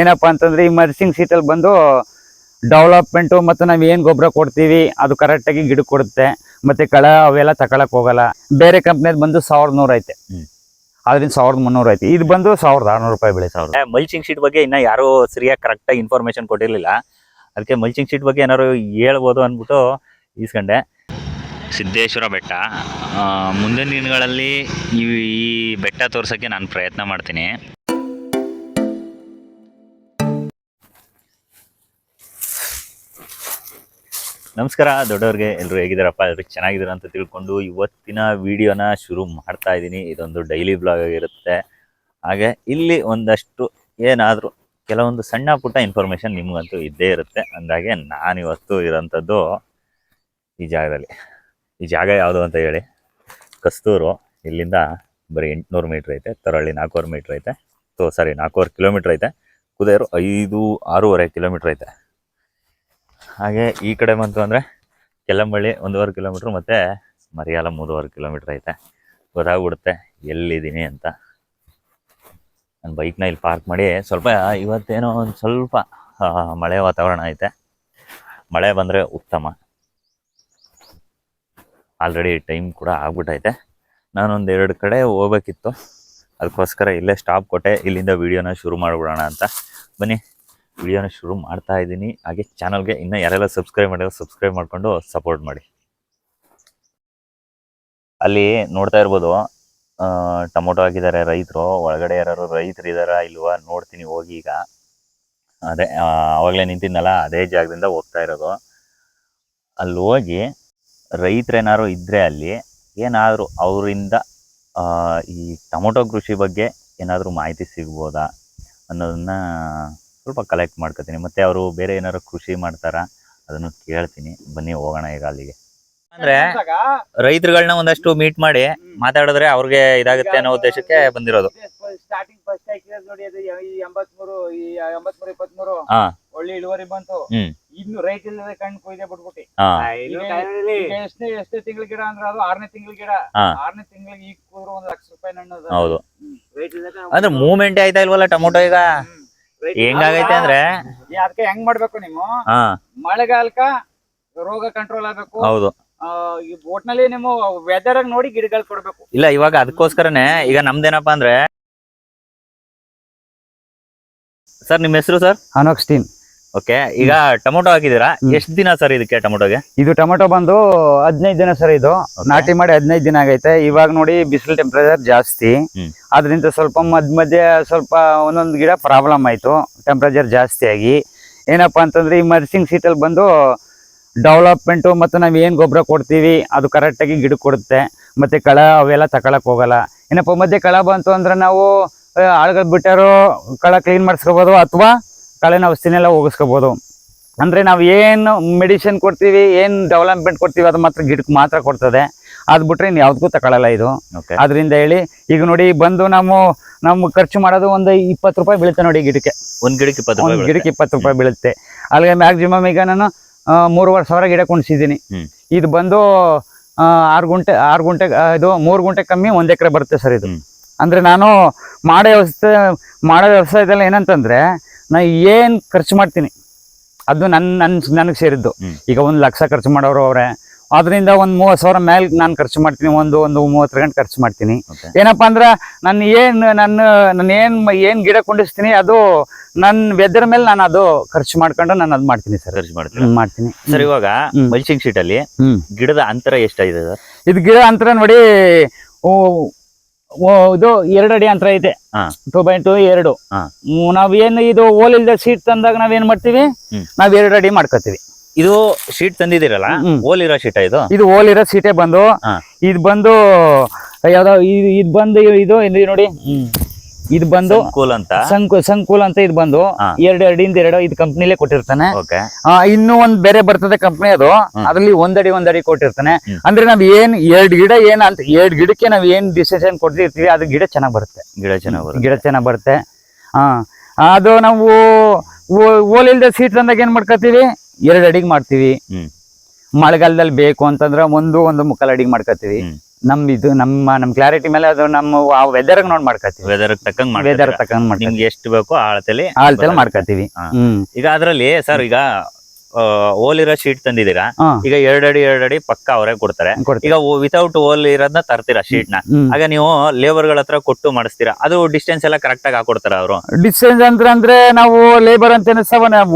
ಏನಪ್ಪಾ ಅಂತಂದ್ರೆ ಈ ಮರ್ಸಿಂಗ್ ಸೀಟಲ್ಲಿ ಬಂದು ಡೆವಲಪ್ಮೆಂಟು ಮತ್ತು ನಾವು ಏನು ಗೊಬ್ಬರ ಕೊಡ್ತೀವಿ ಅದು ಕರೆಕ್ಟಾಗಿ ಗಿಡ ಕೊಡುತ್ತೆ ಮತ್ತೆ ಕಳ ಅವೆಲ್ಲ ತಗೊಳಕ್ ಹೋಗಲ್ಲ. ಬೇರೆ ಕಂಪ್ನಿಯದ್ ಬಂದು ಸಾವಿರದ ನೂರು ಐತೆ. ಅದ್ರಿಂದ ಸಾವಿರದ ಮುನ್ನೂರು ಐತೆ. ಇದು ಬಂದು ಸಾವಿರದ ಆರ್ನೂರು ರೂಪಾಯಿ ಬೆಳೆ ಸಾವಿರ ಮಲ್ಚಿಂಗ್ ಶೀಟ್ ಬಗ್ಗೆ ಇನ್ನ ಯಾರು ಸರಿಯಾಗಿ ಕರೆಕ್ಟಾಗಿ ಇನ್ಫಾರ್ಮೇಶನ್ ಕೊಟ್ಟಿರ್ಲಿಲ್ಲ. ಅದಕ್ಕೆ ಮಲ್ಚಿಂಗ್ ಶೀಟ್ ಬಗ್ಗೆ ಏನಾದ್ರು ಹೇಳ್ಬೋದು ಅಂದ್ಬಿಟ್ಟು ಈಸ್ಕೊಂಡೆ. ಸಿದ್ದೇಶ್ವರ ಬೆಟ್ಟ. ಮುಂದಿನ ದಿನಗಳಲ್ಲಿ ಈ ಈ ಬೆಟ್ಟ ತೋರ್ಸೋಕ್ಕೆ ನಾನು ಪ್ರಯತ್ನ ಮಾಡ್ತೀನಿ. ನಮಸ್ಕಾರ, ದೊಡ್ಡವ್ರಿಗೆ ಎಲ್ಲರೂ ಹೇಗಿದ್ದಾರಪ್ಪ? ಎಲ್ಲರೂ ಚೆನ್ನಾಗಿದ್ದೀರ ಅಂತ ತಿಳ್ಕೊಂಡು ಇವತ್ತಿನ ವಿಡಿಯೋನ ಶುರು ಮಾಡ್ತಾ ಇದ್ದೀನಿ. ಇದೊಂದು ಡೈಲಿ ಬ್ಲಾಗ್ ಆಗಿರುತ್ತೆ. ಹಾಗೆ ಇಲ್ಲಿ ಒಂದಷ್ಟು ಏನಾದರೂ ಕೆಲವೊಂದು ಸಣ್ಣ ಪುಟ್ಟ ಇನ್ಫಾರ್ಮೇಷನ್ ನಿಮಗಂತೂ ಇದ್ದೇ ಇರುತ್ತೆ. ಅಂದಾಗೆ ನಾನಿವತ್ತು ಇರೋಂಥದ್ದು ಈ ಜಾಗದಲ್ಲಿ. ಈ ಜಾಗ ಯಾವುದು ಅಂತ ಹೇಳಿ? ಕಸ್ತೂರು. ಇಲ್ಲಿಂದ ಬರೀ ಎಂಟುನೂರು ಮೀಟ್ರ್ ಐತೆ, ತರಳ್ಳಿ ನಾಲ್ಕೂವರೆ ಮೀಟ್ರ್ ಐತೆ ಸೊ ಸಾರಿ ನಾಲ್ಕೂವರೆ ಕಿಲೋಮೀಟ್ರ್ ಐತೆ, ಕುದೇರು ಐದು ಆರೂವರೆ ಕಿಲೋಮೀಟ್ರ್ ಐತೆ. ಹಾಗೆ ಈ ಕಡೆ ಬಂತು ಅಂದರೆ ಕೆಲಂಬಳ್ಳಿ ಒಂದೂವರೆ ಕಿಲೋಮೀಟ್ರ್ ಮತ್ತು ಮರಿಯಾಲ ಮೂರುವರೆ ಕಿಲೋಮೀಟ್ರ್ ಐತೆ. ಗೊತ್ತಾಗ್ಬಿಡುತ್ತೆ ಎಲ್ಲಿದ್ದೀನಿ ಅಂತ. ನನ್ನ ಬೈಕ್ನ ಇಲ್ಲಿ ಪಾರ್ಕ್ ಮಾಡಿ ಸ್ವಲ್ಪ ಇವತ್ತೇನೋ ಒಂದು ಸ್ವಲ್ಪ ಮಳೆ ವಾತಾವರಣ ಐತೆ. ಮಳೆ ಬಂದರೆ ಉತ್ತಮ. ಆಲ್ರೆಡಿ ಟೈಮ್ ಕೂಡ ಆಗ್ಬಿಟ್ಟೈತೆ. ನಾನೊಂದು ಎರಡು ಕಡೆ ಹೋಗ್ಬೇಕಿತ್ತು. ಅದಕ್ಕೋಸ್ಕರ ಇಲ್ಲೇ ಸ್ಟಾಪ್ ಕೊಟ್ಟೆ. ಇಲ್ಲಿಂದ ವೀಡಿಯೋನ ಶುರು ಮಾಡಿಬಿಡೋಣ ಅಂತ. ಬನ್ನಿ. ವಿಡಿಯೋನ ಶುರು ಮಾಡ್ತಾ ಇದ್ದೀನಿ. ಹಾಗೆ ಚಾನಲ್ಗೆ ಇನ್ನೂ ಯಾರೆಲ್ಲ ಸಬ್ಸ್ಕ್ರೈಬ್ ಮಾಡಿರೋ ಸಬ್ಸ್ಕ್ರೈಬ್ ಮಾಡಿಕೊಂಡು ಸಪೋರ್ಟ್ ಮಾಡಿ. ಅಲ್ಲಿ ನೋಡ್ತಾ ಇರ್ಬೋದು ಟೊಮೊಟೊ ಹಾಕಿದ್ದಾರೆ ರೈತರು. ಒಳಗಡೆ ಯಾರು ರೈತರು ಇದಾರಾ ಇಲ್ವಾ ನೋಡ್ತೀನಿ ಹೋಗಿ ಈಗ. ಅದೇ ಆವಾಗಲೇ ಅವಾಗಲೇ ನಿಂತಿದ್ನಲ್ಲ, ಅದೇ ಜಾಗದಿಂದ ಹೋಗ್ತಾ ಇರೋದು. ಅಲ್ಲಿ ಹೋಗಿ ರೈತರೇನಾದ್ರು ಇದ್ರೆ ಅಲ್ಲಿ ಏನಾದರೂ ಅವರಿಂದ ಈ ಟೊಮೊಟೊ ಕೃಷಿ ಬಗ್ಗೆ ಏನಾದರೂ ಮಾಹಿತಿ ಸಿಗ್ಬೋದಾ ಅನ್ನೋದನ್ನ ಸ್ವಲ್ಪ ಕಲೆಕ್ಟ್ ಮಾಡ್ಕೊತೀನಿ. ಮತ್ತೆ ಅವರು ಬೇರೆ ಏನಾದ್ರು ಕೃಷಿ ಮಾಡ್ತಾರಾ ಅದನ್ನು ಕೇಳ್ತೀನಿ. ಬನ್ನಿ ಹೋಗೋಣ ಈಗ ಅಲ್ಲಿಗೆ. ಅಂದ್ರೆ ರೈತರುಗಳನ್ನ ಒಂದಷ್ಟು ಮೀಟ್ ಮಾಡಿ ಮಾತಾಡಿದ್ರೆ ಅವ್ರಿಗೆ ಇದಾಗುತ್ತೆ ಅನ್ನೋ ಉದ್ದೇಶಕ್ಕೆ ಬಂದಿರೋದು. ಸ್ಟಾರ್ಟಿಂಗ್ ಫಸ್ಟ್ ಹಾಕಿರೋದು ನೋಡಿ ಅದು ಎಂಬತ್ಮೂರು ಈ ಎಂಬತ್ಮೂರು ಇಪ್ಪತ್ಮೂರು ಹಾ. ಒಳ್ಳೆ ಇಳುವರಿ ಬಂತು. ಇನ್ನು ರೈತ ಇಲ್ಲದೆ ಕಣ್ಣು ಕೊಯ್ದೆ ಬಿಟ್ಬಿಟ್ಟಿ. ಎಷ್ಟನೇ ಎಷ್ಟನೇ ತಿಂಗಳ ಗಿಡ ಅಂದ್ರೆ ಅದು ಆರನೇ ತಿಂಗಳ ಗಿಡ. ಆರನೇ ತಿಂಗಳಿಗೆ ಈಗ ಕೂದ್ರು ಒಂದ್ ಲಕ್ಷ ರೂಪಾಯಿ ಹಣ್ಣು ಹೌದು. ಅಂದ್ರೆ ಮೂವ್ಮೆಂಟ್ ಆಯ್ತಾ ಇಲ್ವಲ್ಲ ಟೊಮೊಟೊ ಈಗ? ಹೆಂಗಾಗೈತೆ ಅಂದ್ರೆ ಅದಕ್ಕೆ ಹೆಂಗ್ ಮಾಡ್ಬೇಕು ನೀವು? ಹಾ. ಮಳೆಗಾಲಕ್ಕ ರೋಗ ಕಂಟ್ರೋಲ್ ಆಗ್ಬೇಕು. ಹೌದು. ಆ, ಈ ನಲ್ಲಿ ನೀವು ವೆದರ್ ನೋಡಿ ಗಿಡಗಳು ಕೊಡ್ಬೇಕು. ಇಲ್ಲ ಇವಾಗ ಅದಕ್ಕೋಸ್ಕರನೇ ಈಗ ನಮ್ದೇನಪ್ಪ ಅಂದ್ರೆ ಸರ್ ನಿಮ್ಮ ಹೆಸರು ಸರ್? ಅನೋಕ್ಸ್ಟೀನ್ ಓಕೆ ಈಗ ಟೊಮೊಟೊ ಹಾಕಿದೀರಾ ಎಷ್ಟು ದಿನ ಸರ್ ಇದಕ್ಕೆ ಟೊಮೊಟೊಗೆ? ಇದು ಟೊಮೊಟೊ ಬಂದು ಹದಿನೈದು ದಿನ ಸರ್ ಇದು. ನಾಟಿ ಮಾಡಿ ಹದಿನೈದು ದಿನ ಆಗೈತೆ. ಇವಾಗ ನೋಡಿ ಬಿಸಿಲು ಟೆಂಪರೇಚರ್ ಜಾಸ್ತಿ. ಅದರಿಂದ ಸ್ವಲ್ಪ ಮಧ್ಯ ಮಧ್ಯೆ ಸ್ವಲ್ಪ ಒಂದೊಂದು ಗಿಡ ಪ್ರಾಬ್ಲಮ್ ಆಯ್ತು. ಟೆಂಪರೇಚರ್ ಜಾಸ್ತಿ ಆಗಿ. ಏನಪ್ಪಾ ಅಂತಂದ್ರೆ ಈ ಮರ್ಸಿಂಗ್ ಸೀಟಲ್ಲಿ ಬಂದು ಡೆವಲಪ್ಮೆಂಟು ಮತ್ತು ನಾವು ಏನು ಗೊಬ್ಬರ ಕೊಡ್ತೀವಿ ಅದು ಕರೆಕ್ಟಾಗಿ ಗಿಡ ಕೊಡುತ್ತೆ. ಮತ್ತೆ ಕಳ ಅವೆಲ್ಲ ತಗೊಳಕ್ಕೆ ಹೋಗಲ್ಲ. ಏನಪ್ಪ ಮಧ್ಯೆ ಕಳ ಬಂತು ಅಂದರೆ ನಾವು ಆಳ್ಗಳು ಬಿಟ್ಟಾರು ಕಳ ಕ್ಲೀನ್ ಮಾಡಿಸ್ಕೋಬೋದು ಅಥವಾ ಕಳೆನ ಔಷಧಿನೆಲ್ಲ ಹೋಗಿಸ್ಕೋಬೋದು. ಅಂದ್ರೆ ನಾವು ಏನು ಮೆಡಿಸಿನ್ ಕೊಡ್ತೀವಿ ಏನು ಡೆವಲಪ್ಮೆಂಟ್ ಕೊಡ್ತೀವಿ ಅದು ಮಾತ್ರ ಗಿಡಕ್ಕೆ ಮಾತ್ರ ಕೊಡ್ತದೆ. ಅದು ಬಿಟ್ರೆ ಇನ್ನು ಯಾವ್ದಕ್ಕೂ ತಗೊಳ್ಳಲ್ಲ ಇದು. ಅದರಿಂದ ಹೇಳಿ ಈಗ ನೋಡಿ ಬಂದು ನಾವು ನಮ್ಮ ಖರ್ಚು ಮಾಡೋದು ಒಂದು ಇಪ್ಪತ್ತು ರೂಪಾಯಿ ಬೀಳುತ್ತೆ ನೋಡಿ ಗಿಡಕ್ಕೆ. ಒಂದು ಗಿಡಕ್ಕೆ ಇಪ್ಪತ್ತು ಒಂದು ರೂಪಾಯಿ ಗಿಡಕ್ಕೆ ಇಪ್ಪತ್ತು ರೂಪಾಯಿ ಬೀಳುತ್ತೆ. ಅಲ್ಲಿಗೆ ಮ್ಯಾಕ್ಸಿಮಮ್ ಈಗ ನಾನು ಮೂರುವರೆ ಸಾವಿರ ಗಿಡ ಕೊಂಡಿಸಿದ್ದೀನಿ. ಹ್ಮ್. ಇದು ಬಂದು ಆರು ಗುಂಟೆ ಆರು ಗುಂಟೆ ಇದು ಮೂರು ಗುಂಟೆ ಕಮ್ಮಿ ಒಂದು ಎಕರೆ ಬರುತ್ತೆ ಸರ್ ಇದು. ಅಂದರೆ ಅಂದ್ರೆ ನಾನು ಮಾಡೋ ವ್ಯವಸ್ಥೆ ಮಾಡೋ ವ್ಯವಸಾಯದಲ್ಲಿ ಏನಂತಂದ್ರೆ ನಾ ಏನ್ ಖರ್ಚು ಮಾಡ್ತೀನಿ? ಅದು ನನ್ನ ನನ್ನ ನನಗೆ ಸೇರಿದ್ದು. ಈಗ ಒಂದು ಲಕ್ಷ ಖರ್ಚು ಮಾಡೋರು ಅವ್ರೆ. ಅದರಿಂದ ಒಂದು ಮೂವತ್ತು ಸಾವಿರ ಮೇಲೆ ನಾನು ಖರ್ಚು ಮಾಡ್ತೀನಿ ಒಂದು ಒಂದು ಮೂವತ್ತು ಗಂಟೆ ಖರ್ಚು ಮಾಡ್ತೀನಿ. ಏನಪ್ಪಾ ಅಂದ್ರೆ ನಾನು ಏನ್ ನನ್ನ ನಾನು ಏನ್ ಏನ್ ಗಿಡ ಕುಂಡಿಸ್ತೀನಿ ಅದು ನನ್ನ ವೆದರ್ ಮೇಲೆ ನಾನು ಅದು ಖರ್ಚು ಮಾಡ್ಕೊಂಡು ನಾನು ಅದು ಮಾಡ್ತೀನಿ ಸರ್. ಖರ್ಚು ಮಾಡ್ತೀನಿ ಮಾಡ್ತೀನಿ. ಸರ್ ಇವಾಗ. ಮಲ್ಚಿಂಗ್ ಶೀಟ್ ಅಲ್ಲಿ ಗಿಡದ ಅಂತರ ಎಷ್ಟಾಗಿದೆ ಸರ್? ಇದು ಗಿಡ ಅಂತರ ನೋಡಿ ಓ ಇದು ಎರಡು ಅಡಿ ಅಂತರ ಐತೆ. ಟೂ ಬೈ ಟೂ ಎರಡು. ನಾವೇನು ಇದು ಓಲ್ ಇಲ್ದ ಸೀಟ್ ತಂದಾಗ ನಾವೇನ್ ಮಾಡ್ತೀವಿ. ನಾವ್ ಎರಡು ಅಡಿ ಮಾಡ್ಕೋತೀವಿ ಇದು ಶೀಟ್ ತಂದಿದ್ದೀರಲ್ಲ. ಓಲ್ ಇರೋ ಶೀಟ ಇದು ಇದು ಓಲ್ ಇರೋ ಸೀಟೇ ಬಂದು. ಇದು ಬಂದು ಯಾವ್ದೋ ಇದು ಬಂದು ಇದು ಇದು ನೋಡಿ ಇದು ಬಂದು ಸಂಕುಲ್ ಅಂತ? ಸಂಕು ಸಂಕುಲ್ ಅಂತ ಇದು ಬಂದು. ಎರಡು ಅಡಿಯಿಂದ ಎರಡು ಇದು ಕಂಪ್ನಿಲೇ ಕೊಟ್ಟಿರ್ತಾನೆ. ಇನ್ನು ಒಂದ್ ಬೇರೆ ಬರ್ತದೆ ಕಂಪ್ನಿ ಅದು. ಅದ್ರಲ್ಲಿ ಒಂದಡಿ ಒಂದಡಿ ಕೊಟ್ಟಿರ್ತಾನೆ. ಅಂದ್ರೆ ನಾವ್ ಏನ್ ಎರಡ್ ಗಿಡ ಏನ್ ಅಂತ ಎರಡ್ ಗಿಡಕ್ಕೆ ನಾವ್ ಏನ್ ಡಿಸಿಷನ್ ಕೊಡ್ತಿರ್ತೀವಿ ಅದು ಗಿಡ ಚೆನ್ನಾಗ್ ಬರುತ್ತೆ. ಗಿಡ ಚೆನ್ನಾಗಿ ಬರುತ್ತೆ. ಗಿಡ ಚೆನ್ನಾಗ್ ಬರುತ್ತೆ. ಹಾ. ಅದು ನಾವು ಓಲಿಲ್ದ ಸೀಟ್ ತಂದಾಗ ಏನ್ ಮಾಡ್ಕೋತೀವಿ ಎರಡ್ ಅಡಿಗೆ ಮಾಡ್ತೀವಿ. ಮಳೆಗಾಲದಲ್ಲಿ ಬೇಕು ಅಂತಂದ್ರೆ ಒಂದು ಒಂದು ಮುಕ್ಕಾಲ್ ಅಡಿಗೆ ಮಾಡ್ಕೋತೀವಿ. ನಮ್ ಇದು ನಮ್ಮ ನಮ್ ಕ್ಲಾರಿಟಿ ಮೇಲೆ ಅದು ನಮ್ಮ ಆ ವೆದರ್ ನೋಡ್ ಮಾಡ್ಕೊತೀವಿ ವೆದರ್ ತಕ್ಕಂಗ್ ವೆದರ್ ತಕ್ಕಂಗ್ ಮಾಡ್ತೀವಿ ನಿಮ್ಗೆ ಎಷ್ಟು ಬೇಕೋ ಆ ಅಳತೆಲಿ ಆಳ್ತೆಲ್ಲ ಮಾಡ್ಕೊತೀವಿ. ಹ್ಮ್. ಈಗ ಅದ್ರಲ್ಲಿ ಸರ್ ಈಗ ಓಲ್ ಇರೋ ಶೀಟ್ ತಂದಿದ್ದೀರಾ? ಈಗ ಎರಡಡಿ ಎರಡಡಿ ಪಕ್ಕ ಅವರೇ ಕೊಡ್ತಾರೆ. ಈಗ ವಿತೌಟ್ ಓಲ್ ಇರೋದನ್ನ ತರ್ತೀರಾ ಶೀಟ್ನ ಆಗ ನೀವು ಲೇಬರ್ಗಳ ಹತ್ರ ಕೊಟ್ಟು ಮಾಡಿಸ್ತೀರಾ? ಅದು ಡಿಸ್ಟೆನ್ಸ್ ಎಲ್ಲ ಕರೆಕ್ಟ್ ಆಗಿ ಹಾಕೊಡ್ತಾರ ಅವರು? ಡಿಸ್ಟೆನ್ಸ್ ಅಂದ್ರೆ ಅಂದ್ರೆ ನಾವು ಲೇಬರ್ ಅಂತ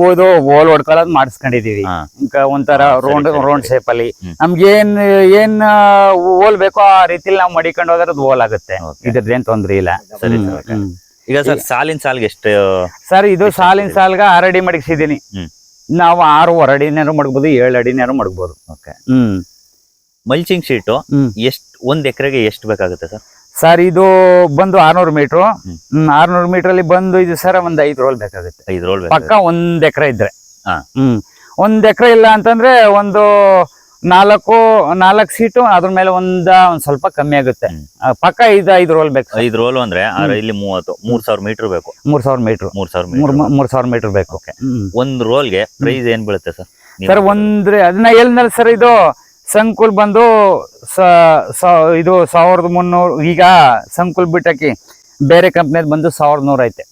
ಓದು ಓಲ್ ಹೊಡ್ಕೊಳ್ಳೋದು ಮಾಡಿಸ್ಕೊಂಡಿದೀವಿ ಒಂಥರ ರೌಂಡ್ ರೌಂಡ್ ಶೇಪ್ ಅಲ್ಲಿ. ನಮ್ಗೇನ್ ನಮ್ಗೆ ಏನ್ ಏನ್ ಓಲ್ ಬೇಕೋ ಆ ರೀತಿಲಿ ನಾವು ಮಡಿಕೊಂಡು ಹೋದ್ರೆ ಅದು ಓಲ್ ಆಗುತ್ತೆ. ಇದ್ರದ್ದೇನ್ ತೊಂದ್ರೆ ಇಲ್ಲ. ಸರಿ, ಈಗ ಸರ್ ಸಾಲಿನ ಸಾಲ್ಗೆ ಎಷ್ಟು ಸರ್ ಇದು ಸಾಲಿನ? ಸಾಲ್ಗ ಆರ್ ಅಡಿ ಮಡಗಿಸಿದೀನಿ. ನಾವು ಆರು ಅಡಿನಾರು ಮಡಗ್ಬೋದು ಏಳು ಅಡಿನಾರು ಮಡಗ್ಬೋದು ಓಕೆ ಹ್ಮ್. ಮಲ್ಚಿಂಗ್ ಶೀಟು ಎಷ್ಟು ಎಷ್ಟ್ ಒಂದ್ ಎಕರೆಗೆ ಎಷ್ಟು ಬೇಕಾಗುತ್ತೆ ಸರ್? ಸರ್ ಇದು ಬಂದು ಆರ್ನೂರು ಮೀಟ್ರು. ಆರ್ನೂರು ಮೀಟರ್ ಅಲ್ಲಿ ಬಂದು ಇದು ಸರ್ ಒಂದ್ ಐದು ರೋಲ್ ಬೇಕಾಗುತ್ತೆ. ಐದು ರೋಲ್ ಪಕ್ಕ ಒಂದ್ ಎಕರೆ ಇದ್ರೆ. ಹಾ. ಹ್ಮ್. ಒಂದ್ ಎಕರೆ ಇಲ್ಲ ಅಂತಂದ್ರೆ ಒಂದು ನಾಲ್ಕು ನಾಲ್ಕು ಸೀಟು ಅದ್ರ ಮೇಲೆ ಒಂದ ಒಂದ್ ಸ್ವಲ್ಪ ಕಮ್ಮಿ ಆಗುತ್ತೆ. ಪಕ್ಕ ಐದು ಐದು ರೋಲ್ ಬೇಕು ಐದು ರೋಲ್ ಅಂದ್ರೆ ಇಲ್ಲಿ ಮೂವತ್ತು ಮೂರ್ ಸಾವಿರ ಮೀಟರ್ ಬೇಕು. ಮೂರ್ ಸಾವಿರ ಮೀಟರ್ ಮೂರ್ ಸಾವಿರ ಮೂರ್ ಸಾವಿರ ಮೀಟರ್ ಬೇಕು. ಒಂದ್ ರೋಲ್ಗೆ ಪ್ರೈಸ್ ಏನ್ ಬೀಳುತ್ತೆ ಸರ್? ಸರ್ ಒಂದ್ರೆ ಅದನ್ನ ಹೇಳಿದ್ನಲ್ಲ ಸರ್ ಇದು ಸಂಕುಲ್ ಬಂದು ಇದು ಸಾವಿರದ ಮುನ್ನೂರು ಈಗ ಸಂಕುಲ್ ಬಿಟ್ಟಕ್ಕೆ ಬೇರೆ ಕಂಪ್ನಿದ್ ಬಂದು ಸಾವಿರದ ನೂರ ಐತೆ.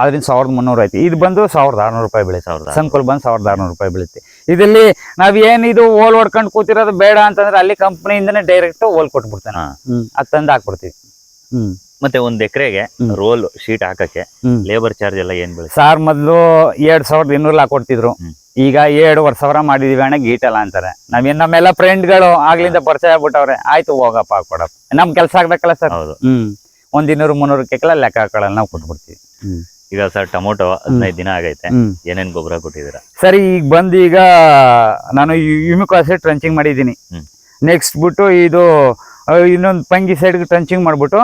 ಅದರಿಂದ ಸಾವಿರದ ಮುನ್ನೂರು ಐತಿ. ಇದು ಬಂದು ಸಾವಿರದ ಆರುನೂರು ರೂಪಾಯಿ ಬೀಳುತ್ತೆ ಸಾವಿರದ ಸಂಕುಲ್ ಬಂದು ಸಾವಿರದ ಆರುನೂರು ರೂಪಾಯಿ ಬೀಳುತ್ತೆ ಇದರಲ್ಲಿ ನಾವು ಏನ್ ಇದು ಓಲ್ ಹೊಡ್ಕೊಂಡು ಕೂತಿರೋದು ಬೇಡ ಅಂತಂದ್ರೆ ಅಲ್ಲಿ ಕಂಪ್ನಿಯಿಂದನೇ ಡೈರೆಕ್ಟ್ ಓಲ್ ಕೊಟ್ಬಿಡ್ತಾನೆ ಅದು ತಂದು ಹಾಕ್ಬಿಡ್ತೀವಿ. ಹ್ಮ್. ಮತ್ತೆ ಒಂದ್ ಎಕರೆಗೆ ರೋಲ್ ಶೀಟ್ ಹಾಕಕ್ಕೆ ಲೇಬರ್ ಚಾರ್ಜ್ ಎಲ್ಲ ಏನ್ ಬೀಳುತ್ತೆ ಸಾರ್ ಮೊದಲು ಎರಡ್ ಸಾವಿರದ ಇನ್ನೂರು ಹಾಕೊಡ್ತಿದ್ರು. ಈಗ ಎರಡುವರೆ ಸಾವಿರ ಮಾಡಿದೀವಿ ಅಣ್ಣ ಗೀಟಲ್ಲ ಅಂತಾರೆ. ನಾವೇನ್ ನಮ್ಮೆಲ್ಲ ಫ್ರೆಂಡ್ಗಳು ಆಗ್ಲಿಂದ ಪರಿಚಯ ಆಗ್ಬಿಟ್ಟವ್ರೆ ಆಯ್ತು ಹೋಗಪ್ಪ ಹಾಕೊಡಪ್ಪ ನಮ್ ಕೆಲ್ಸ ಆಗ್ಬೇಕಲ್ಲ ಸರ್. ಹೌದು. ಹ್ಮ್. ಒಂದ್ ಇನ್ನೂರು ಮುನ್ನೂರಕ್ಕೆಲ್ಲ ಲೆಕ್ಕ ಹಾಕೊಳ್ಳಲ್ಲ ನಾವು ಕೊಟ್ಬಿಡ್ತೀವಿ. ಈಗ ಸರ್ ಟೊಮೊಟೊ ಹದಿನೈದು ದಿನ ಆಗೈತೆ. ಏನೇನ್ ಗೊಬ್ಬರ ಕೊಟ್ಟಿದ್ದೀರಾ? ಸರಿ ಈಗ ಬಂದು ಈಗ ನಾನು ಯುಮಿಕ್ ಆಸಿಡ್ ಟ್ರಂಚಿಂಗ್ ಮಾಡಿದ್ದೀನಿ. ನೆಕ್ಸ್ಟ್ ಬಿಟ್ಟು ಇದು ಇನ್ನೊಂದು ಪಂಗಿ ಸೈಡ್ ಟ್ರಂಚಿಂಗ್ ಮಾಡ್ಬಿಟ್ಟು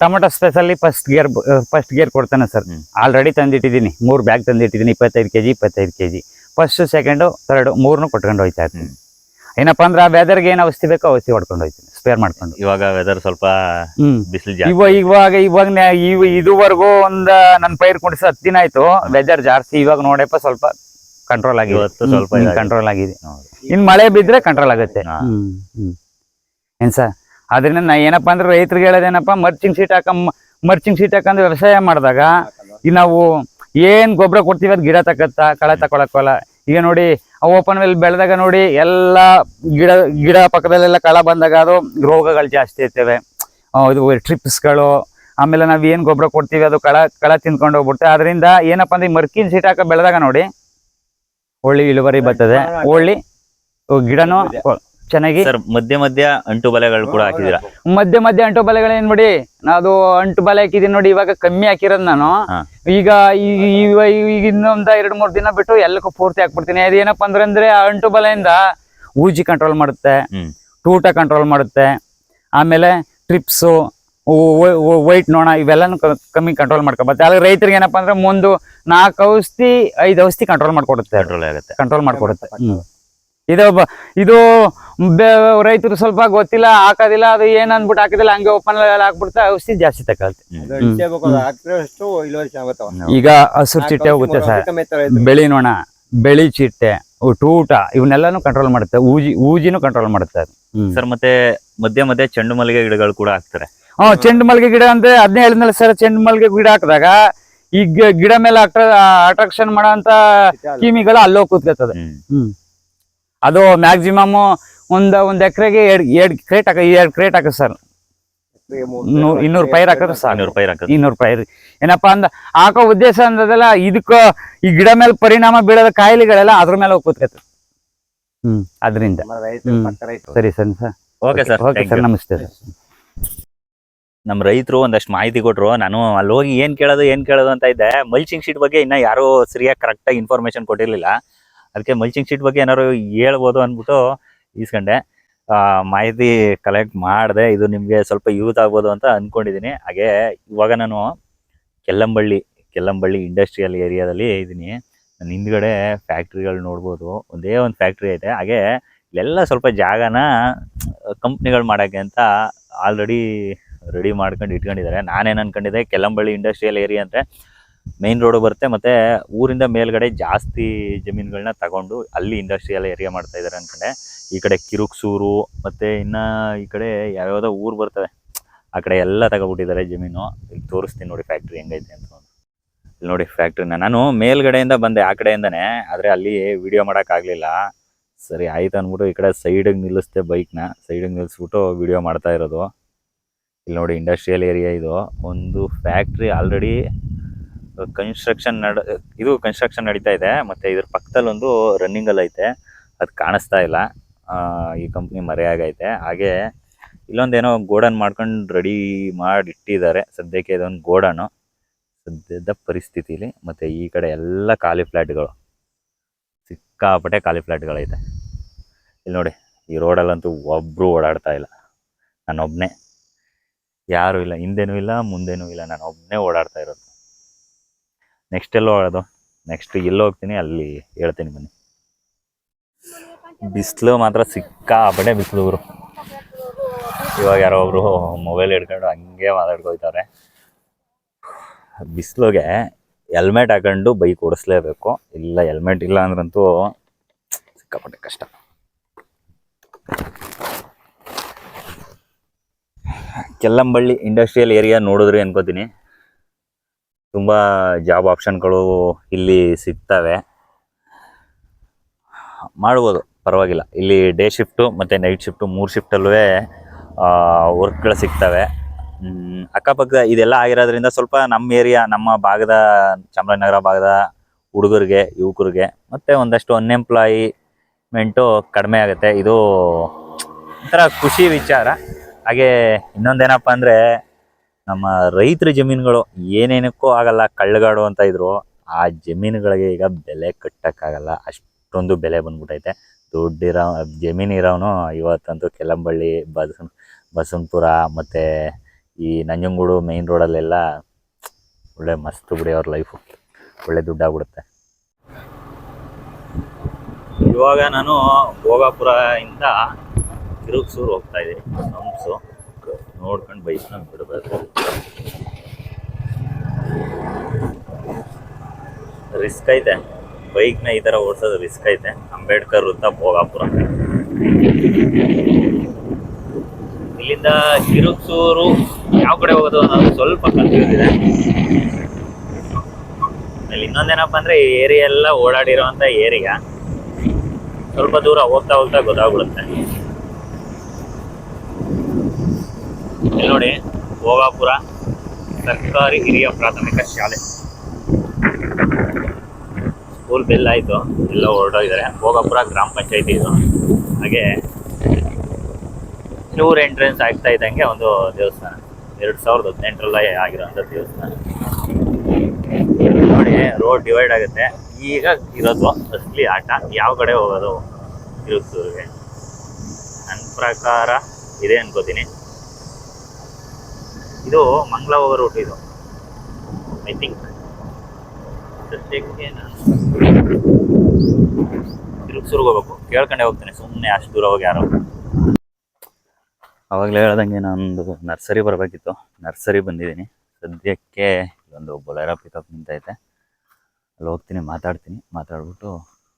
tomato specially first gear first gear ಕೊಡ್ತಾನೆ ಸರ್. ಆಲ್ರೆಡಿ ತಂದಿಟ್ಟಿದ್ದೀನಿ. ಮೂರು ಬ್ಯಾಗ್ ತಂದಿಟ್ಟಿದ್ದೀನಿ. ಇಪ್ಪತ್ತೈದು ಕೆಜಿ ಇಪ್ಪತ್ತೈದು ಕೆಜಿ. ಫಸ್ಟ್ ಸೆಕೆಂಡು ಥರ್ಡ್ ಮೂರ್ನು ಕೊಟ್ಕೊಂಡು ಹೋಯ್ತಾ ಇರ್ತೀನಿ. ಏನಪ್ಪಾ ಅಂದ್ರೆ ಆ ವೆದರ್ಗೆ ಏನು ಔಷಧಿ ಬೇಕೋ ಔಷಧಿ ಹೊಡ್ಕೊಂಡು ಹೋಯ್ತೀನಿ. ಸ್ಪೇರ್ ಮಾಡ್ಕೊಂಡು. ಇವಾಗ ವೆದರ್ ಸ್ವಲ್ಪ ಹ್ಮ್. ಬಿಸಿಲು ಜಾಸ್ತಿ. ಇವಾಗ ಇವಾಗ ನ ಇವ್ ಇದುವರೆಗೂ ಒಂದ್ ನನ್ನ ಪೈರ್ ಕುಡಿಸಿ ಹತ್ತು ದಿನ ಆಯ್ತು. ವೆದರ್ ಜಾಸ್ತಿ. ಇವಾಗ ನೋಡಪ್ಪ ಸ್ವಲ್ಪ ಕಂಟ್ರೋಲ್ ಆಗಿದೆ. ಇವತ್ತು ಸ್ವಲ್ಪ ಇದಾಗಿದೆ. ಕಂಟ್ರೋಲ್ ಆಗಿದೆ. ಹೌದು. ಇನ್ ಮಳೆ ಬಿದ್ರೆ ಕಂಟ್ರೋಲ್ ಆಗುತ್ತೆ. ಹಾ. ಏನ್ ಸರ್? ಅದರಿಂದ ನಾ ಏನಪ್ಪಾ ಅಂದ್ರೆ ರೈತರಿಗೆ ಹೇಳೋದೇನಪ್ಪ ಮರ್ಚಿಂಗ್ ಶೀಟ್ ಹಾಕ ಮರ್ಚಿಂಗ್ ಶೀಟ್ ಹಾಕಂದ್ರೆ ವ್ಯವಸಾಯ ಮಾಡಿದಾಗ ಈಗ ನಾವು ಏನ್ ಗೊಬ್ಬರ ಕೊಡ್ತೀವಿ ಅದ್ ಗಿಡ ತಕ್ಕತ್ತ ಕಳೆ ತಕೊಳಕ್ಕಲ್ಲ ಈಗ ನೋಡಿ ಓಪನ್ ವೆಲ್ ಬೆಳೆದಾಗ ನೋಡಿ ಎಲ್ಲ ಗಿಡ ಗಿಡ ಪಕ್ಕದಲ್ಲೆಲ್ಲ ಕಳ ಬಂದಾಗ ಅದು ರೋಗಗಳು ಜಾಸ್ತಿ ಇರ್ತವೆ. ಆ, ಇದು ಟ್ರಿಪ್ಸ್ಗಳು ಆಮೇಲೆ ನಾವು ಏನು ಗೊಬ್ಬರ ಕೊಡ್ತೀವಿ ಅದು ಕಳ ಕಳ ತಿನ್ಕೊಂಡು ಹೋಗ್ಬಿಡುತ್ತೆ. ಅದರಿಂದ ಏನಪ್ಪ ಅಂದ್ರೆ ಮರ್ಕಿನ್ ಸೀಟ್ ಹಾಕ ಬೆಳೆದಾಗ ನೋಡಿ ಒಳ್ಳೆ ಇಳುವರಿ ಬರ್ತದೆ. ಒಳ್ಳೆ ಗಿಡನು ಚೆನ್ನಾಗಿ ಸರ್ ಮಧ್ಯ ಮಧ್ಯ ಅಂಟು ಬಲೆಗಳು ಕೂಡ ಹಾಕಿದೀರ ಮಧ್ಯ ಮಧ್ಯ ಅಂಟು ಬಲೆಗಳೇನ್ ನೋಡಿ ಅದು ಅಂಟು ಬಲೆ ಹಾಕಿದೀನಿ ನೋಡಿ ಇವಾಗ ಕಮ್ಮಿ ಹಾಕಿರೋದ್ ನಾನು. ಈಗ ಈಗ ಇನ್ನೊಂದ ಎರಡ್ ಮೂರ್ ದಿನ ಬಿಟ್ಟು ಎಲ್ಲಕ್ಕೂ ಪೂರ್ತಿ ಹಾಕ್ಬಿಡ್ತೀನಿ. ಅದೇನಪ್ಪ ಅಂದ್ರೆ ಅಂದ್ರೆ ಆ ಅಂಟು ಬಲೆಯಿಂದ ಊಜಿ ಕಂಟ್ರೋಲ್ ಮಾಡುತ್ತೆ. ಟೂಟ ಕಂಟ್ರೋಲ್ ಮಾಡುತ್ತೆ ಆಮೇಲೆ ಟ್ರಿಪ್ಸ್ ವೈಟ್ ನೋಣ ಇವೆಲ್ಲನೂ ಕಮ್ಮಿ ಕಂಟ್ರೋಲ್ ಮಾಡ್ಕೊಬತ್ತೆ ಆದ್ರೆ ರೈತರಿಗೆ ಏನಪ್ಪಾ ಅಂದ್ರೆ ಮುಂದೆ ನಾಲ್ಕು ಔಷಧಿ ಐದು ಔಷಧಿ ಕಂಟ್ರೋಲ್ ಮಾಡ್ಕೊಡುತ್ತೆ. ಆಗುತ್ತೆ. ಕಂಟ್ರೋಲ್ ಮಾಡ್ಕೊಡುತ್ತೆ. ಇದು ಬ- ಇದು ರೈತರು ಸ್ವಲ್ಪ ಗೊತ್ತಿಲ್ಲ ಹಾಕೋದಿಲ್ಲ ಅದು ಏನ್ ಅಂದ್ಬಿಟ್ಟು ಹಾಕಿದಿಲ್ಲ ಹಂಗೆ ಓಪನ್ ಹಾಕ್ಬಿಡ್ತಾ ಔಷಧಿ ಜಾಸ್ತಿ ತಗೊಳ್ತೆ ಈಗ ಹಸಿರು ಚಿಟ್ಟೆ ಹೋಗುತ್ತೆ ಸರ್. ಬೆಳಿ ನೋಣ ಬೆಳಿ ಚಿಟ್ಟೆ ಟೂಟ ಇವನ್ನೆಲ್ಲಾನು ಕಂಟ್ರೋಲ್ ಮಾಡುತ್ತೆ. ಊಜಿ ಊಜಿನೂ ಕಂಟ್ರೋಲ್ ಮಾಡುತ್ತೆ ಅದು. ಸರ್ ಮತ್ತೆ ಮಧ್ಯ ಮಧ್ಯ ಚೆಂಡು ಮಲ್ಲಿಗೆ ಗಿಡಗಳು ಕೂಡ ಹಾಕ್ತಾರೆ. ಹ್ಮ್ ಚೆಂಡು ಮಲ್ಲಿಗೆ ಗಿಡ ಅಂದ್ರೆ ಅದನ್ನೇ ಹೇಳಿದ್ನಲ್ಲ ಸರ್ ಚೆಂಡು ಮಲ್ಲಿಗೆ ಗಿಡ ಹಾಕಿದಾಗ ಈ ಗಿಡ ಮೇಲೆ ಅಟ್ರಾಕ್ಷನ್ ಮಾಡೋಂತ ಕೀಮಿಗಳು ಅಲ್ಲೋ ಕೂತ್ಕೊತದೆ. ಹ್ಮ್. ಹ್ಮ್. ಅದು ಮ್ಯಾಕ್ಸಿಮಮ್ ಒಂದ್ ಒಂದ್ ಎಕರೆಗೆ ಎರಡ್ ಎರಡ್ ಕ್ರೇಟ್ ಹಾಕ ಎರಡ್ ಕ್ರೇಟ್ ಹಾಕ ಸರ್ ನೂರ್ ಇನ್ನೂರು ಪೈರ್ ಹಾಕಿದ್ರೆ ಸಾಕು ಇನ್ನೂರು ರೂಪಾಯಿ ಹಾಕೋದು. ಇನ್ನೂರು ಪೈರ್. ಏನಪ್ಪಾ ಅಂದ ಹಾಕೋ ಉದ್ದೇಶ ಅಂದದಲ್ಲ ಇದಕ್ಕ ಈ ಗಿಡ ಮೇಲೆ ಪರಿಣಾಮ ಬೀಳದ ಕಾಯಿಲೆಗಳೆಲ್ಲ ಅದ್ರ ಮೇಲೆ ಹೋಗಿ ಕೂತ್ಕತ್ತೆ ಹ್ಮ್. ಅದರಿಂದ ಸರಿ sir sir. Okay sir okay sir ನಮಸ್ತೆ ಸರ್. ನಮ್ಮ ರೈತರು ಒಂದಷ್ಟು ಮಾಹಿತಿ ಕೊಟ್ರು. ನಾನು ಅಲ್ಲಿ ಹೋಗಿ ಏನ್ ಕೇಳೋದು ಏನ್ ಕೇಳೋದು ಅಂತ ಇದ್ದೆ. ಮಲ್ಚಿಂಗ್ ಶೀಟ್ ಬಗ್ಗೆ ಇನ್ನ ಯಾರು ಸರಿಯಾಗಿ ಕರೆಕ್ಟ್ ಆಗಿ ಇನ್ಫಾರ್ಮೇಶನ್ ಕೊಟ್ಟಿರ್ಲಿಲ್ಲ. ಅದಕ್ಕೆ ಮಲ್ಚಿಂಗ್ ಶೀಟ್ ಬಗ್ಗೆ ಏನಾದ್ರು ಹೇಳ್ಬೋದು ಅಂದ್ಬಿಟ್ಟು ಈಸ್ಕೊಂಡೆ. ಮಾಹಿತಿ ಕಲೆಕ್ಟ್ ಮಾಡಿದೆ ಇದು ನಿಮಗೆ ಸ್ವಲ್ಪ ಯೂಸ್ ಆಗ್ಬೋದು ಅಂತ ಅಂದ್ಕೊಂಡಿದ್ದೀನಿ ಹಾಗೆ ಇವಾಗ ನಾನು ಕೆಲ್ಲಂಬಳ್ಳಿ ಕೆಲ್ಲಂಬಳ್ಳಿ ಇಂಡಸ್ಟ್ರಿಯಲ್ ಏರಿಯಾದಲ್ಲಿ ಇದ್ದೀನಿ ನನ್ನ ಹಿಂದ್ಗಡೆ ಫ್ಯಾಕ್ಟ್ರಿಗಳು ನೋಡ್ಬೋದು. ಒಂದೇ ಒಂದು ಫ್ಯಾಕ್ಟ್ರಿ ಐತೆ. ಹಾಗೆ ಇಲ್ಲೆಲ್ಲ ಸ್ವಲ್ಪ ಜಾಗನ ಕಂಪ್ನಿಗಳು ಮಾಡೋಕ್ಕೆ ಅಂತ ಆಲ್ರೆಡಿ ರೆಡಿ ಮಾಡ್ಕೊಂಡು ಇಟ್ಕೊಂಡಿದ್ದಾರೆ. ನಾನೇನು ಅನ್ಕೊಂಡಿದ್ದೆ, ಕೆಲ್ಲಂಬಳ್ಳಿ ಇಂಡಸ್ಟ್ರಿಯಲ್ ಏರಿಯಾ ಅಂದರೆ ಮೇನ್ ರೋಡ್ ಬರುತ್ತೆ. ಮತ್ತೆ ಊರಿಂದ ಮೇಲ್ಗಡೆ ಜಾಸ್ತಿ ಜಮೀನುಗಳನ್ನ ತಗೊಂಡು ಅಲ್ಲಿ ಇಂಡಸ್ಟ್ರಿಯಲ್ ಏರಿಯಾ ಮಾಡ್ತಾ ಇದ್ದಾರೆ ಅನ್ಕಂಡೆ. ಈ ಕಡೆ ಕಿರುಕ್ಸೂರು, ಮತ್ತೆ ಇನ್ನ ಈ ಕಡೆ ಯಾವ್ಯಾವ್ದೋ ಊರು ಬರ್ತವೆ. ಆ ಕಡೆ ಎಲ್ಲ ತಗೊಬಿಟ್ಟಿದ್ದಾರೆ ಜಮೀನು. ಇಲ್ಲಿ ತೋರಿಸ್ತೀನಿ ನೋಡಿ ಫ್ಯಾಕ್ಟ್ರಿ ಹೆಂಗೈತೆ ಅಂತ ಇಲ್ಲಿ ನೋಡಿ ಫ್ಯಾಕ್ಟ್ರಿನ ನಾನು ಮೇಲ್ಗಡೆಯಿಂದ ಬಂದೆ, ಆ ಕಡೆಯಿಂದನೇ. ಆದ್ರೆ ಅಲ್ಲಿ ವಿಡಿಯೋ ಆಗ್ಲಿಲ್ಲ. ಸರಿ, ಆಯ್ತು ಅಂದ್ಬಿಟ್ಟು ಈ ಕಡೆ ಸೈಡಿಗೆ ನಿಲ್ಲಿಸ್ದೆ ಬೈಕ್ನ ಸೈಡಿಗೆ ನಿಲ್ಲಿಸ್ಬಿಟ್ಟು ವಿಡಿಯೋ ಮಾಡ್ತಾ ಇರೋದು. ಇಲ್ಲಿ ನೋಡಿ ಇಂಡಸ್ಟ್ರಿಯಲ್ ಏರಿಯಾ ಇದು. ಒಂದು ಫ್ಯಾಕ್ಟ್ರಿ ಆಲ್ರೆಡಿ ಕನ್ಸ್ಟ್ರಕ್ಷನ್ ನಡ, ಇದು ಕನ್ಸ್ಟ್ರಕ್ಷನ್ ನಡೀತಾ ಇದೆ, ಮತ್ತೆ ಇದ್ರ ಪಕ್ಕದಲ್ಲಿ ಒಂದು ರನ್ನಿಂಗ್ ಅಲ್ಲಿ ಐತೆ, ಅದು ಕಾಣಿಸ್ತಾ ಇಲ್ಲ. ಈ ಕಂಪ್ನಿ ಮರೆಯಾಗೈತೆ ಹಾಗೆ ಇಲ್ಲೊಂದೇನೋ ಗೋಡನ್ ಮಾಡ್ಕೊಂಡು ರೆಡಿ ಮಾಡಿ ಇಟ್ಟಿದ್ದಾರೆ ಸದ್ಯಕ್ಕೆ ಇದೊಂದು ಗೋಡನು. ಸದ್ಯದ ಪರಿಸ್ಥಿತಿಲಿ, ಮತ್ತೆ ಈ ಕಡೆ ಎಲ್ಲ ಖಾಲಿ ಫ್ಲ್ಯಾಟ್ಗಳು ಸಿಕ್ಕಾಪಟ್ಟೆ ಖಾಲಿ ಫ್ಲ್ಯಾಟ್ಗಳೈತೆ ಇಲ್ಲಿ ನೋಡಿ, ಈ ರೋಡಲ್ಲಂತೂ ಒಬ್ರು ಓಡಾಡ್ತಾ ಇಲ್ಲ. ನಾನೊಬ್ನೇ. ಯಾರು ಇಲ್ಲ. ಹಿಂದೆನೂ ಇಲ್ಲ, ಮುಂದೆನೂ ಇಲ್ಲ. ನಾನು ಒಬ್ಬನೇ ಓಡಾಡ್ತಾ ಇರೋದು. ನೆಕ್ಸ್ಟ್ ಎಲ್ಲೋ ಹೋಗೋದು ನೆಕ್ಸ್ಟ್ ಎಲ್ಲಿ ಹೋಗ್ತೀನಿ, ಅಲ್ಲಿ ಹೇಳ್ತೀನಿ ಬನ್ನಿ. ಬಿಸಿಲು ಮಾತ್ರ ಸಿಕ್ಕಾಪಟ್ಟೆ ಬಿಸಿಲು ಗುರು ಇವಾಗ ಯಾರೋ ಒಬ್ರು ಮೊಬೈಲ್ ಹಿಡ್ಕೊಂಡು ಹಂಗೆ ಮಾತಾಡ್ಕೋಯ್ತಾರೆ ಬಿಸಿಲುಗೆ ಹೆಲ್ಮೆಟ್ ಹಾಕೊಂಡು ಬೈಕ್ ಓಡಿಸ್ಲೇಬೇಕು. ಇಲ್ಲ ಹೆಲ್ಮೆಟ್ ಇಲ್ಲ ಅಂದ್ರಂತೂ ಸಿಕ್ಕಾಪಟ್ಟೆ ಕಷ್ಟ. ಕೆಲ್ಲಂಬಳ್ಳಿ ಇಂಡಸ್ಟ್ರಿಯಲ್ ಏರಿಯಾ ನೋಡಿದ್ರಿ ಅನ್ಕೋತೀನಿ. ತುಂಬ ಜಾಬ್ ಆಪ್ಷನ್ಗಳು ಇಲ್ಲಿ ಸಿಗ್ತವೆ. ಮಾಡ್ಬೋದು, ಪರವಾಗಿಲ್ಲ. ಇಲ್ಲಿ ಡೇ ಶಿಫ್ಟು ಮತ್ತು ನೈಟ್ ಶಿಫ್ಟು ಮೂರು ಶಿಫ್ಟಲ್ಲೂ ವರ್ಕ್ಗಳು ಸಿಗ್ತವೆ. ಅಕ್ಕಪಕ್ಕ ಇದೆಲ್ಲ ಆಗಿರೋದ್ರಿಂದ ಸ್ವಲ್ಪ ನಮ್ಮ ಏರಿಯಾ ನಮ್ಮ ಭಾಗದ, ಚಾಮರಾಜನಗರ ಭಾಗದ ಹುಡುಗರಿಗೆ, ಯುವಕರಿಗೆ ಮತ್ತು ಒಂದಷ್ಟು ಅನ್ಎಂಪ್ಲಾಯಿಮೆಂಟು ಕಡಿಮೆ ಆಗುತ್ತೆ. ಇದು ಒಂಥರ ಖುಷಿ ವಿಚಾರ. ಹಾಗೆ ಇನ್ನೊಂದೇನಪ್ಪ ಅಂದರೆ ನಮ್ಮ ರೈತರ ಜಮೀನುಗಳು ಏನೇನಕ್ಕೂ ಆಗಲ್ಲ, ಕಳ್ಳಗಾಡು ಅಂತ ಇದ್ರು, ಆ ಜಮೀನುಗಳಿಗೆ ಈಗ ಬೆಲೆ ಕಟ್ಟಕ್ಕಾಗಲ್ಲ. ಅಷ್ಟೊಂದು ಬೆಲೆ ಬಂದ್ಬಿಟ್ಟೈತೆ ದುಡ್ಡಿರೋ, ಜಮೀನು ಇರೋನು ಇವತ್ತಂತೂ ಕೆಲಂಬಳ್ಳಿ, ಬಸನ್, ಬಸವನಪುರ ಮತ್ತು ಈ ನಂಜನಗೂಡು ಮೇನ್ ರೋಡಲ್ಲೆಲ್ಲ ಒಳ್ಳೆ ಮಸ್ತ್ ಬಿಡಿ ಅವ್ರ ಲೈಫು ಒಳ್ಳೆ ದುಡ್ಡಾಗ್ಬಿಡುತ್ತೆ. ಇವಾಗ ನಾನು ಭೋಗಾಪುರ ಇಂದ ತಿರುಗ್ಸೂರು ಹೋಗ್ತಾ ಇದ್ದೀನಿ. ಹಂಸು ನೋಡ್ಕೊಂಡು ಬೈಸ್ಕೊಂಡು ಬಿಡಬೇಕು. ರಿಸ್ಕ್ ಐತೆ. ಬೈಕ್ನ ಈ ಥರ ಓಡಿಸೋದು ರಿಸ್ಕ್ ಐತೆ. ಅಂಬೇಡ್ಕರ್ ವೃತ್ತ ಭೋಗಾಪುರ. ಇಲ್ಲಿಂದ ಕಿರುಕ್ಸೂರು ಯಾವ ಕಡೆ ಹೋಗೋದು ಅನ್ನೋದು ಸ್ವಲ್ಪ ಕನ್ಫ್ಯೂಸ್ ಆಮೇಲೆ ಇನ್ನೊಂದೇನಪ್ಪ ಅಂದ್ರೆ ಈ ಏರಿಯೆಲ್ಲ ಅಂತ ಏರಿಯಾ. ಸ್ವಲ್ಪ ದೂರ ಹೋಗ್ತಾ ಹೋಗ್ತಾ ಗೊತ್ತಾಗ್ಬಿಡುತ್ತೆ. ನೋಡಿ, ಭೋಗಾಪುರ ಸರ್ಕಾರಿ ಹಿರಿಯ ಪ್ರಾಥಮಿಕ ಶಾಲೆ. ಸ್ಕೂಲ್ ಬೆಲ್ ಆಯಿತು, ಎಲ್ಲ ಹೊರಟೋಗಿದ್ದಾರೆ. ಭೋಗಾಪುರ ಗ್ರಾಮ ಪಂಚಾಯತಿ ಇದು. ಹಾಗೆ ನೂರು ಎಂಟ್ರೆನ್ಸ್ ಆಗ್ತಾ ಇದ್ದಂಗೆ ಒಂದು ದೇವಸ್ಥಾನ. ಎರಡು ಸಾವಿರದ ಹದಿನೆಂಟರಲ್ಲೇ ಆಗಿರೋಂಥ ದೇವಸ್ಥಾನ. ನೋಡಿ ರೋಡ್ ಡಿವೈಡ್ ಆಗುತ್ತೆ. ಈಗ ಇರೋದು ಅಸಲಿ ಆಟ. ಯಾವ ಕಡೆ ಹೋಗೋದು? ತಿರುಗ್ಸೂರಿಗೆ ನನ್ನ ಪ್ರಕಾರ ಇದೆ ಅನ್ಕೋತೀನಿ ಇದು ಮಂಗ್ಲ ಹೋಗೋ ರೂಟ್ ಇದು. ಐ ಥಿಂಕ್ ಸದ್ಯಕ್ಕೆ ತಿರುಗ್ಸೂರ್ಗೆ ಹೋಗ್ಬೇಕು ಕೇಳ್ಕೊಂಡೆ ಹೋಗ್ತೀನಿ. ಸುಮ್ಮನೆ ಅಷ್ಟು ದೂರ ಹೋಗಿ ಯಾರೋ. ಅವಾಗಲೇ ಹೇಳ್ದಂಗೆ ನಾನೊಂದು ನರ್ಸರಿ ಬರಬೇಕಿತ್ತು. ನರ್ಸರಿ ಬಂದಿದ್ದೀನಿ. ಸದ್ಯಕ್ಕೆ ಒಂದು ಬೊಲೆರ ಪಿಕಪ್ ನಿಂತೈತೆ. ಅಲ್ಲಿ ಹೋಗ್ತೀನಿ ಮಾತಾಡ್ತೀನಿ. ಮಾತಾಡ್ಬಿಟ್ಟು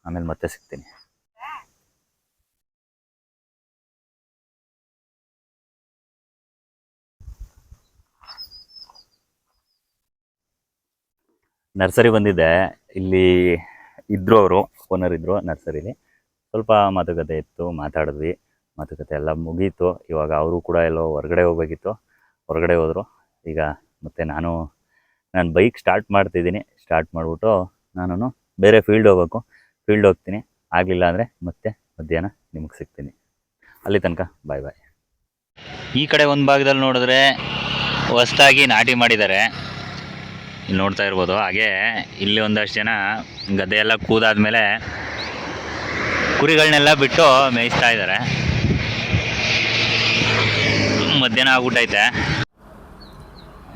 ಆಮೇಲೆ ಮತ್ತೆ ಸಿಗ್ತೀನಿ. ನರ್ಸರಿ ಬಂದಿದ್ದೆ ಇಲ್ಲಿ ಇದ್ರು ಅವರು ಓನರ್ ಇದ್ರು ನರ್ಸರಿಲಿ. ಸ್ವಲ್ಪ ಮಾತುಕತೆ ಇತ್ತು, ಮಾತಾಡಿದ್ವಿ. ಮಾತುಕತೆ ಎಲ್ಲ ಮುಗೀತು. ಇವಾಗ ಅವರು ಕೂಡ ಎಲ್ಲೋ ಹೊರಗಡೆ ಹೋಗ್ಬೇಕಿತ್ತು. ಹೊರಗಡೆ ಹೋದರು. ಈಗ ಮತ್ತೆ ನಾನು ನಾನು ಬೈಕ್ ಸ್ಟಾರ್ಟ್ ಮಾಡ್ತಿದ್ದೀನಿ. ಸ್ಟಾರ್ಟ್ ಮಾಡಿಬಿಟ್ಟು ನಾನು ಬೇರೆ ಫೀಲ್ಡ್ ಹೋಗ್ಬೇಕು. ಫೀಲ್ಡ್ ಹೋಗ್ತೀನಿ. ಆಗಲಿಲ್ಲ ಅಂದರೆ ಮತ್ತೆ ಮಧ್ಯಾಹ್ನ ನಿಮಗೆ ಸಿಗ್ತೀನಿ. ಅಲ್ಲಿ ತನಕ ಬಾಯ್ ಬಾಯ್ ಈ ಕಡೆ ಒಂದು ಭಾಗದಲ್ಲಿ ನೋಡಿದ್ರೆ ಹೊಸದಾಗಿ ನಾಟಿ ಮಾಡಿದ್ದಾರೆ. ಇಲ್ಲಿ ನೋಡ್ತಾ ಇರ್ಬೋದು. ಹಾಗೆ ಇಲ್ಲಿ ಒಂದಷ್ಟು ಜನ ಗದ್ದೆ ಎಲ್ಲ ಕೂದಾದ್ಮೇಲೆ ಕುರಿಗಳನ್ನೆಲ್ಲ ಬಿಟ್ಟು ಮೇಯಿಸ್ತಾ ಇದ್ದಾರೆ. ಮಧ್ಯಾಹ್ನ ಆಗ್ಬಿಟ್ಟೈತೆ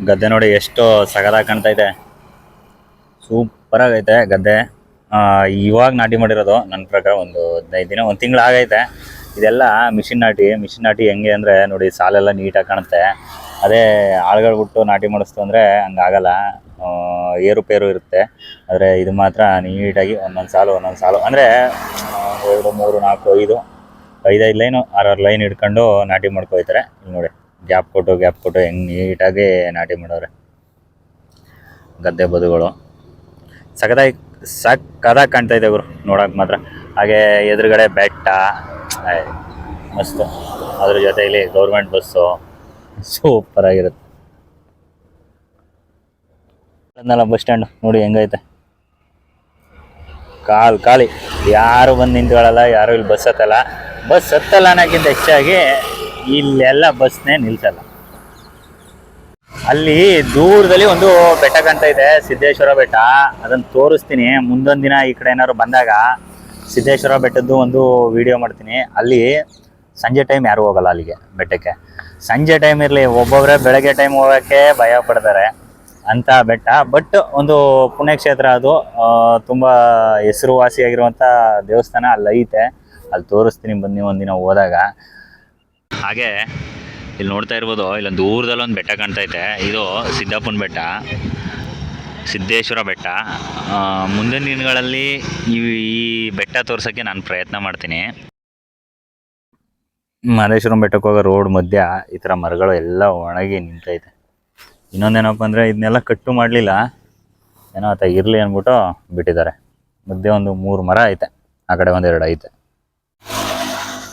ಗದ್ದೆ ನೋಡಿ ಎಷ್ಟು ಸಗದಾಗಿ ಕಾಣ್ತೈತೆ ಸೂಪರ್ ಆಗೈತೆ ಗದ್ದೆ. ಇವಾಗ ನಾಟಿ ಮಾಡಿರೋದು ನನ್ನ ಪ್ರಕಾರ ಒಂದು ಹದಿನೈದು ದಿನ, ಒಂದು ತಿಂಗಳು ಆಗೈತೆ. ಇದೆಲ್ಲ ಮಿಷಿನ್ ನಾಟಿ ಮಿಷಿನ್ ನಾಟಿ ಹೆಂಗೆ ಅಂದರೆ ನೋಡಿ ಸಾಲೆಲ್ಲ ನೀಟಾಗಿ ಕಾಣುತ್ತೆ. ಅದೇ ಆಳುಗಳು ಬಿಟ್ಟು ನಾಟಿ ಮಾಡಿಸ್ತು ಅಂದರೆ ಹಂಗಾಗಲ್ಲ. ಏರುಪೇರು ಇರುತ್ತೆ. ಆದರೆ ಇದು ಮಾತ್ರ ನೀಟಾಗಿ ಒಂದೊಂದು ಸಾಲು ಒಂದೊಂದು ಸಾಲು. ಅಂದರೆ ಎರಡು, ಮೂರು, ನಾಲ್ಕು, ಐದು, ಐದೈದು ಲೈನು, ಆರಾರು ಲೈನ್ ಹಿಡ್ಕೊಂಡು ನಾಟಿ ಮಾಡ್ಕೊಯ್ತಾರೆ. ಇಲ್ಲಿ ನೋಡಿ, ಗ್ಯಾಪ್ ಕೊಟ್ಟು ಗ್ಯಾಪ್ ಕೊಟ್ಟು ಹೆಂಗೆ ನೀಟಾಗಿ ನಾಟಿ ಮಾಡೋರೆ. ಗದ್ದೆ ಬದುಗಳು. ಸಖದಾಗಿ ಸಕ್ಕದಾಗಿ ಕಾಣ್ತಾ ಇದೆ ಗುರು, ನೋಡೋಕೆ ಮಾತ್ರ. ಹಾಗೆ ಎದುರುಗಡೆ ಬೆಟ್ಟ ಮಸ್ತು. ಅದ್ರ ಜೊತೆಯಲ್ಲಿ ಗೌರ್ಮೆಂಟ್ ಬಸ್ಸು. ಸೂಪರ್ ಆಗಿರುತ್ತೆ ಅದನ್ನೆಲ್ಲ ಬಸ್ ಸ್ಟ್ಯಾಂಡ್ ನೋಡಿ ಹೆಂಗೈತೆ. ಕಾಲು ಖಾಲಿ ಯಾರು ಬಂದು ನಿಂತ್ಕೊಳ್ಳಲ್ಲ ಯಾರು ಇಲ್ಲಿ ಬಸ್ ಹತ್ತಲ್ಲ. ಬಸ್ ಹತ್ತಲ್ಲ ಅನ್ನೋಕ್ಕಿಂತ ಹೆಚ್ಚಾಗಿ ಇಲ್ಲೆಲ್ಲ ಬಸ್ನೇ ನಿಲ್ಸಲ್ಲ. ಅಲ್ಲಿ ದೂರದಲ್ಲಿ ಒಂದು ಬೆಟ್ಟ ಕಾಣ್ತಾ ಇದೆ, ಸಿದ್ದೇಶ್ವರ ಬೆಟ್ಟ. ಅದನ್ನ ತೋರಿಸ್ತೀನಿ. ಮುಂದೊಂದು ದಿನ ಈ ಕಡೆ ಏನಾದ್ರು ಬಂದಾಗ ಸಿದ್ದೇಶ್ವರ ಬೆಟ್ಟದ್ದು ಒಂದು ವಿಡಿಯೋ ಮಾಡ್ತೀನಿ. ಅಲ್ಲಿ ಸಂಜೆ ಟೈಮ್ ಯಾರು ಹೋಗಲ್ಲ ಅಲ್ಲಿಗೆ, ಬೆಟ್ಟಕ್ಕೆ. ಸಂಜೆ ಟೈಮ್ ಇರಲಿ. ಒಬ್ಬೊಬ್ಬರೇ ಬೆಳಗ್ಗೆ ಟೈಮ್ ಹೋಗೋಕ್ಕೆ ಭಯ ಪಡ್ತಾರೆ. ಅಂತ ಬೆಟ್ಟ. ಬಟ್ ಒಂದು ಪುಣ್ಯಕ್ಷೇತ್ರ ಅದು. ತುಂಬಾ ಹೆಸರುವಾಸಿ ಹೆಸರುವಾಸಿಯಾಗಿರುವಂಥ ದೇವಸ್ಥಾನ ಅಲ್ಲಿ ಐತೆ. ಅಲ್ಲಿ ತೋರಿಸ್ತೀನಿ ಬನ್ನಿ ಒಂದಿನ ಹೋದಾಗ. ಹಾಗೆ ಇಲ್ಲಿ ನೋಡ್ತಾ ಇರ್ಬೋದು ಇಲ್ಲೊಂದು ದೂರದಲ್ಲಿ ಒಂದು ಬೆಟ್ಟ ಕಾಣ್ತೈತೆ ಇದು. ಸಿದ್ದಪ್ಪನ ಬೆಟ್ಟ ಸಿದ್ದೇಶ್ವರ ಬೆಟ್ಟ. ಮುಂದಿನ ದಿನಗಳಲ್ಲಿ ಈ ಈ ಬೆಟ್ಟ ತೋರ್ಸೋಕ್ಕೆ ನಾನು ಪ್ರಯತ್ನ ಮಾಡ್ತೀನಿ. ಮಹದೇಶ್ವರಂ ಬೆಟ್ಟಕ್ಕೆ ಹೋಗೋ ರೋಡ್ ಮಧ್ಯ ಈ ಥರ ಮರಗಳು ಎಲ್ಲ ಒಣಗಿ ನಿಂತೈತೆ. ಇನ್ನೊಂದೇನಪ್ಪ ಅಂದರೆ ಇದನ್ನೆಲ್ಲ ಕಟ್ಟು ಮಾಡಲಿಲ್ಲ. ಏನೋ ಆತ ಇರಲಿ ಅಂದ್ಬಿಟ್ಟು ಬಿಟ್ಟಿದ್ದಾರೆ. ಮಧ್ಯೆ ಒಂದು ಮೂರು ಮರ ಐತೆ. ಆ ಕಡೆ ಒಂದೆರಡು ಐತೆ.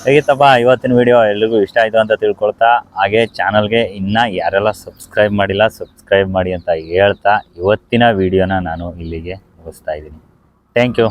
ಹೇಗಿತ್ತಪ್ಪ ಇವತ್ತಿನ ವಿಡಿಯೋ ಎಲ್ರಿಗೂ ಇಷ್ಟ ಆಯಿತು ಅಂತ ತಿಳ್ಕೊಳ್ತಾ. ಹಾಗೆ ಚಾನಲ್ಗೆ ಇನ್ನೂ ಯಾರೆಲ್ಲ ಸಬ್ಸ್ಕ್ರೈಬ್ ಮಾಡಿಲ್ಲ ಸಬ್ಸ್ಕ್ರೈಬ್ ಮಾಡಿ ಅಂತ ಹೇಳ್ತಾ ಇವತ್ತಿನ ವಿಡಿಯೋನ ನಾನು ಇಲ್ಲಿಗೆ ಮುಗಿಸ್ತಾ ಇದ್ದೀನಿ. Thank you